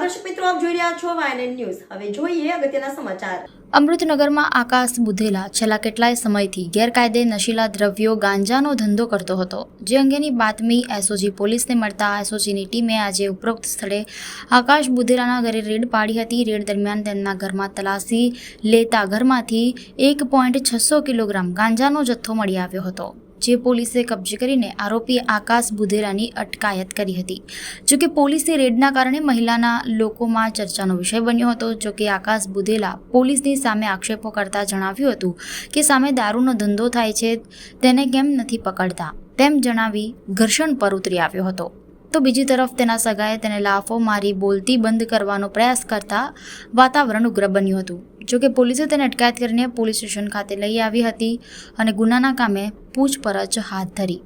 દર્શક મિત્રો, આપ જોઈ રહ્યા છો વાયએનએન ન્યૂઝ હવે જોઈએ અગત્યના સમાચાર. અમૃતનગરમાં આકાશ બુધેલા. છેલ્લા કેટલાય સમયથી ગેરકાયદે નશીલા દ્રવ્યો ગાંજાનો ધંધો કરતો હતો. જે અંગેની બાતમી એસઓજી પોલીસને મળતા એસઓજીની ટીમે આજે ઉપરોક્ત સ્થળે આકાશ બુધેલાના ઘરે રેડ પાડી હતી. રેડ દરમિયાન તેમના ઘરમાં તલાશી લેતા ઘરમાંથી એક પોઈન્ટ છસો કિલોગ્રામ ગાંજાનો જથ્થો મળી આવ્યો હતો. જે પોલીસે કબજે કરીને આરોપી આકાશ બુધેરાની અટકાયત કરી હતી. જોકે પોલીસની રેડના કારણે મહિલાના લોકોમાં ચર્ચાનો વિષય બન્યો હતો. જોકે આકાશ બુધેલા પોલીસની સામે આક્ષેપો કરતા જણાવ્યું હતું કે સામે દારૂનો ધંધો થાય છે, તેને કેમ નથી પકડતા? તેમ જણાવી ઘર્ષણ પર ઉતરી આવ્યો હતો. તો બીજી તરફ તેના સગાએ તેને લાફો મારી બોલતી બંધ કરવાનો પ્રયાસ કરતા વાતાવરણ ઉગ્ર બન્યું હતું. જોકે પોલીસે તેને અટકાયત કરીને પોલીસ સ્ટેશન ખાતે લઈ આવી હતી અને ગુનાના કામે પૂછપરછ હાથ ધરી.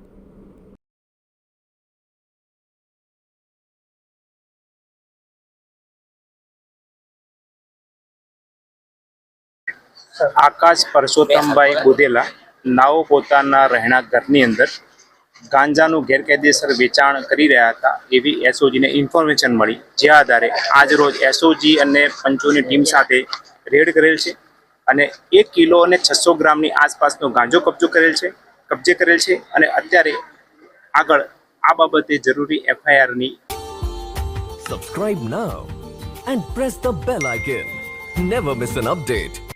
આકાશ પરસોત્તમભાઈ બુધેલા નાઓ પોતાના રહેણાંક ઘરની અંદર ગાંજાનું ગેરકાયદેસર વેચાણ કરી રહ્યા હતા એવી એસઓજીને ઇન્ફોર્મેશન મળી, જે આધારે આજ રોજ એસઓજી અને પંચોની ટીમ સાથે રેડ કરેલ છે અને એક કિલો અને છસો ગ્રામની આસપાસનો ગાંજો કબજો કરેલ છે, કબજે કરેલ છે અને અત્યારે આગળ આ બાબતે જરૂરી એફઆઈઆરની subscribe now and press the bell icon never miss an update.